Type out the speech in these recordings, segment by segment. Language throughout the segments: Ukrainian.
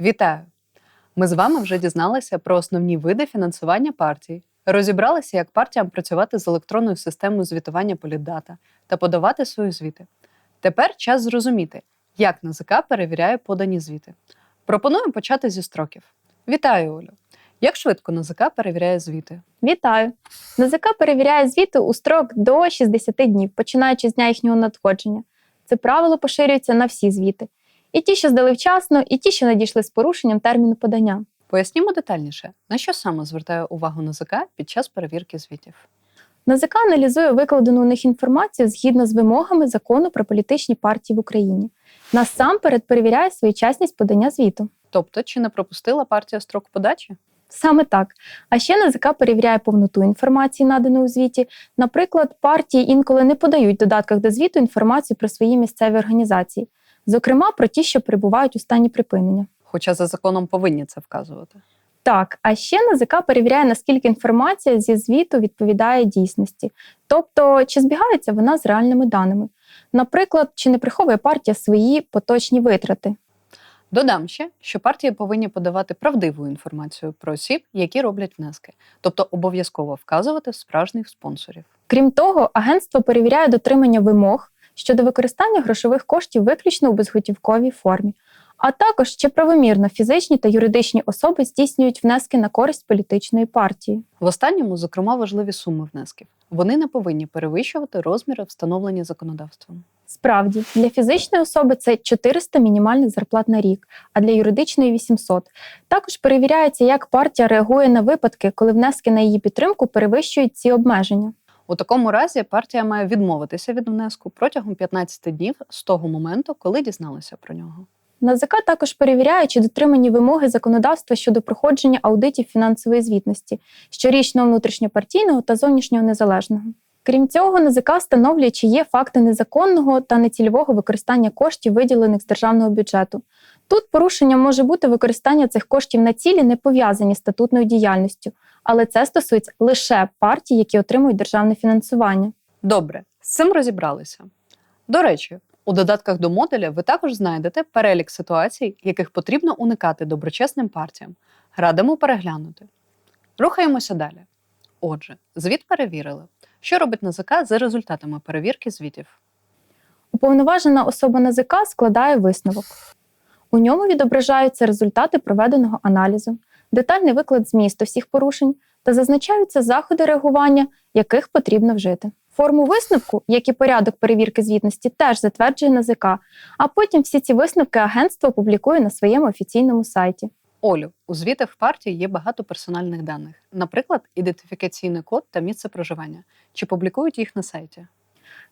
Вітаю! Ми з вами вже дізналися про основні види фінансування партій, розібралися, як партіям працювати з електронною системою звітування політдата та подавати свої звіти. Тепер час зрозуміти, як НАЗК перевіряє подані звіти. Пропонуємо почати зі строків. Вітаю, Олю! Як швидко НАЗК перевіряє звіти? Вітаю! НАЗК перевіряє звіти у строк до 60 днів, починаючи з дня їхнього надходження. Це правило поширюється на всі звіти. І ті, що здали вчасно, і ті, що надійшли з порушенням терміну подання. Пояснімо детальніше, на що саме звертає увагу НАЗК під час перевірки звітів. НАЗК аналізує викладену у них інформацію згідно з вимогами закону про політичні партії в Україні. Насамперед перевіряє своєчасність подання звіту. Тобто, чи не пропустила партія строк подачі? Саме так. А ще НАЗК перевіряє повноту інформації, наданої у звіті. Наприклад, партії інколи не подають в додатках до звіту інформацію про свої місцеві організації, зокрема про ті, що перебувають у стані припинення. Хоча за законом повинні це вказувати. Так, а ще НАЗК перевіряє, наскільки інформація зі звіту відповідає дійсності, тобто чи збігається вона з реальними даними. Наприклад, чи не приховує партія свої поточні витрати. Додам ще, що партії повинні подавати правдиву інформацію про осіб, які роблять внески, тобто обов'язково вказувати справжніх спонсорів. Крім того, агентство перевіряє дотримання вимог щодо використання грошових коштів виключно у безготівковій формі, а також чи правомірно фізичні та юридичні особи здійснюють внески на користь політичної партії. В останньому, зокрема, важливі суми внесків. Вони не повинні перевищувати розміри, встановлені законодавством. Справді, для фізичної особи це 400 мінімальних зарплат на рік, а для юридичної 800. Також перевіряється, як партія реагує на випадки, коли внески на її підтримку перевищують ці обмеження. У такому разі партія має відмовитися від внеску протягом 15 днів з того моменту, коли дізналася про нього. НАЗК також перевіряє, чи дотримані вимоги законодавства щодо проходження аудитів фінансової звітності, щорічного внутрішньопартійного та зовнішнього незалежного. Крім цього, НАЗК встановлює, чи є факти незаконного та нецільового використання коштів, виділених з державного бюджету. Тут порушенням може бути використання цих коштів на цілі, не пов'язані з статутною діяльністю, але це стосується лише партій, які отримують державне фінансування. Добре, з цим розібралися. До речі, у додатках до модуля ви також знайдете перелік ситуацій, яких потрібно уникати доброчесним партіям. Радимо переглянути. Рухаємося далі. Отже, звіт перевірили. Що робить НАЗК за результатами перевірки звітів? Уповноважена особа НАЗК складає висновок. У ньому відображаються результати проведеного аналізу, детальний виклад змісту всіх порушень та зазначаються заходи реагування, яких потрібно вжити. Форму висновку, як і порядок перевірки звітності, теж затверджує НАЗК, а потім всі ці висновки агентство публікує на своєму офіційному сайті. Олю, у звітах партії є багато персональних даних, наприклад, ідентифікаційний код та місце проживання. Чи публікують їх на сайті?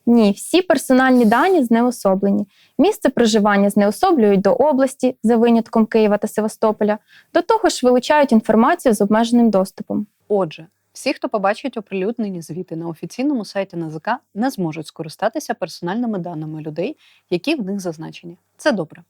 Ні, всі персональні дані знеособлені. Місце проживання знеособлюють до області за винятком Києва та Севастополя. До того ж, вилучають інформацію з обмеженим доступом. Отже, всі, хто побачить оприлюднені звіти на офіційному сайті НАЗК, не зможуть скористатися персональними даними людей, які в них зазначені. Це добре.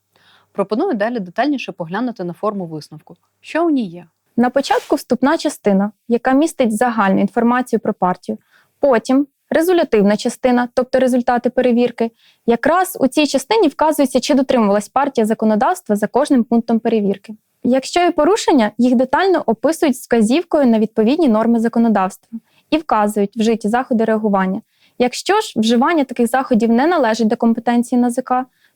Пропоную далі детальніше поглянути на форму висновку, що у ній є. На початку вступна частина, яка містить загальну інформацію про партію. Потім результативна частина, тобто результати перевірки. Якраз у цій частині вказується, чи дотримувалась партія законодавства за кожним пунктом перевірки. Якщо є порушення, їх детально описують з вказівкою на відповідні норми законодавства і вказують вжиті заходи реагування. Якщо ж вживання таких заходів не належить до компетенції НАЗК,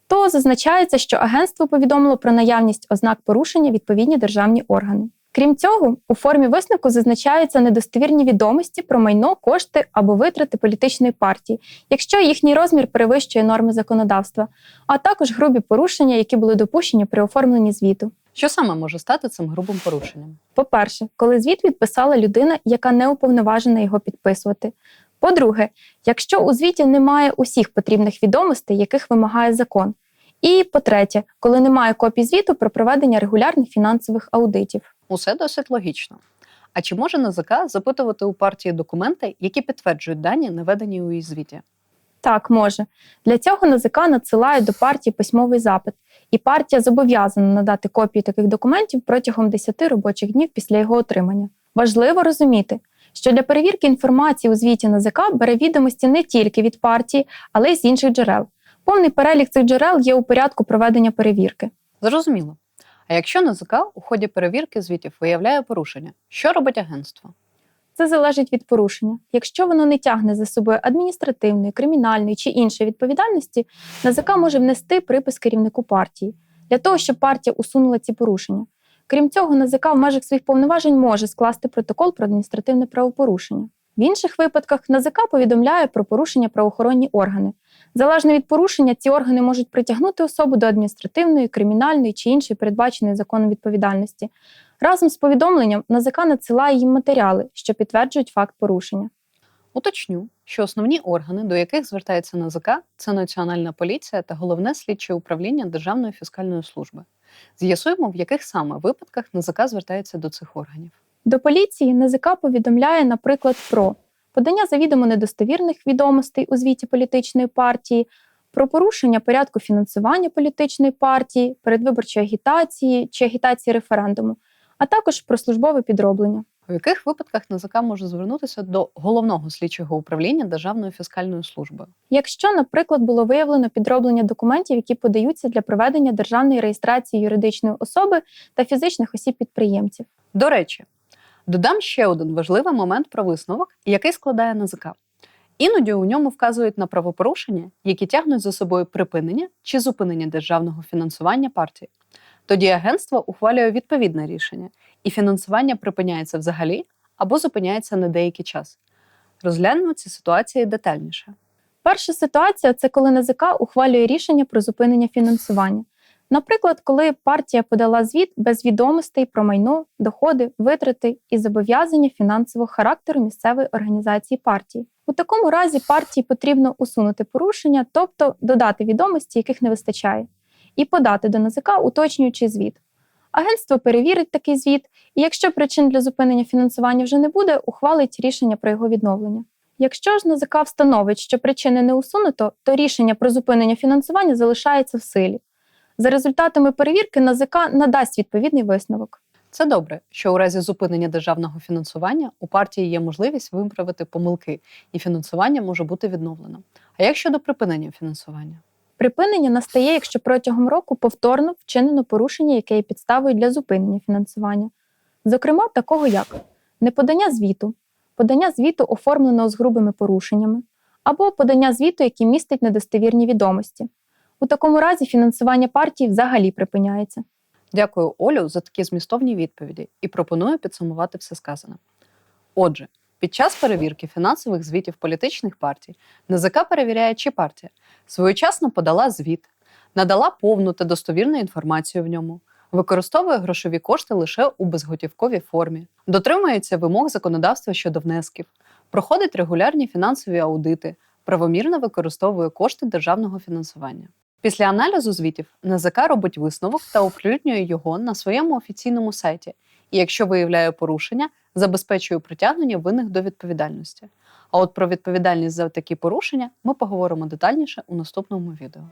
то зазначається, що агентство повідомило про наявність ознак порушення відповідні державні органи. Крім цього, у формі висновку зазначаються недостовірні відомості про майно, кошти або витрати політичної партії, якщо їхній розмір перевищує норми законодавства, а також грубі порушення, які були допущені при оформленні звіту. Що саме може стати цим грубим порушенням? По-перше, коли звіт відписала людина, яка не уповноважена його підписувати. По-друге, якщо у звіті немає усіх потрібних відомостей, яких вимагає закон. І по-третє, коли немає копій звіту про проведення регулярних фінансових аудитів. Усе досить логічно. А чи може НАЗК запитувати у партії документи, які підтверджують дані, наведені у її звіті? Так, може. Для цього НАЗК надсилає до партії письмовий запит, і партія зобов'язана надати копії таких документів протягом 10 робочих днів після його отримання. Важливо розуміти, що для перевірки інформації у звіті НАЗК бере відомості не тільки від партії, але й з інших джерел. Повний перелік цих джерел є у порядку проведення перевірки. Зрозуміло. А якщо НАЗК у ході перевірки звітів виявляє порушення, що робить агентство? Це залежить від порушення. Якщо воно не тягне за собою адміністративної, кримінальної чи іншої відповідальності, НАЗК може внести припис керівнику партії для того, щоб партія усунула ці порушення. Крім цього, НАЗК в межах своїх повноважень може скласти протокол про адміністративне правопорушення. В інших випадках НАЗК повідомляє про порушення правоохоронні органи. Залежно від порушення, ці органи можуть притягнути особу до адміністративної, кримінальної чи іншої передбаченої законом відповідальності. Разом з повідомленням НАЗК надсилає їм матеріали, що підтверджують факт порушення. Уточню, що основні органи, до яких звертається НАЗК, це Національна поліція та головне слідче управління Державної фіскальної служби. З'ясуємо, в яких саме випадках НАЗК звертається до цих органів. До поліції НАЗК повідомляє, наприклад, про подання завідомо недостовірних відомостей у звіті політичної партії, про порушення порядку фінансування політичної партії, передвиборчої агітації чи агітації референдуму, а також про службове підроблення. У яких випадках НАЗК може звернутися до головного слідчого управління Державної фіскальної служби? Якщо, наприклад, було виявлено підроблення документів, які подаються для проведення державної реєстрації юридичної особи та фізичних осіб-підприємців. До речі, додам ще один важливий момент про висновок, який складає НАЗК. Іноді у ньому вказують на правопорушення, які тягнуть за собою припинення чи зупинення державного фінансування партії. Тоді агентство ухвалює відповідне рішення, і фінансування припиняється взагалі або зупиняється на деякий час. Розглянемо ці ситуації детальніше. Перша ситуація це коли НАЗК ухвалює рішення про зупинення фінансування. Наприклад, коли партія подала звіт без відомостей про майно, доходи, витрати і зобов'язання фінансового характеру місцевої організації партії. У такому разі партії потрібно усунути порушення, тобто додати відомості, яких не вистачає, і подати до НАЗК уточнюючий звіт. Агентство перевірить такий звіт, і якщо причин для зупинення фінансування вже не буде, ухвалить рішення про його відновлення. Якщо ж НАЗК встановить, що причини не усунуто, то рішення про зупинення фінансування залишається в силі. За результатами перевірки НАЗК надасть відповідний висновок. Це добре, що у разі зупинення державного фінансування у партії є можливість виправити помилки, і фінансування може бути відновлено. А як щодо припинення фінансування? Припинення настає, якщо протягом року повторно вчинено порушення, яке є підставою для зупинення фінансування. Зокрема, такого як неподання звіту, подання звіту, оформленого з грубими порушеннями, або подання звіту, який містить недостовірні відомості. У такому разі фінансування партії взагалі припиняється. Дякую, Олю, за такі змістовні відповіді і пропоную підсумувати все сказане. Отже, під час перевірки фінансових звітів політичних партій НАЗК перевіряє, чи партія своєчасно подала звіт, надала повну та достовірну інформацію в ньому, використовує грошові кошти лише у безготівковій формі, дотримується вимог законодавства щодо внесків, проходить регулярні фінансові аудити, правомірно використовує кошти державного фінансування. Після аналізу звітів НАЗК робить висновок та оприлюднює його на своєму офіційному сайті. І якщо виявляє порушення, забезпечує притягнення винних до відповідальності. А от про відповідальність за такі порушення ми поговоримо детальніше у наступному відео.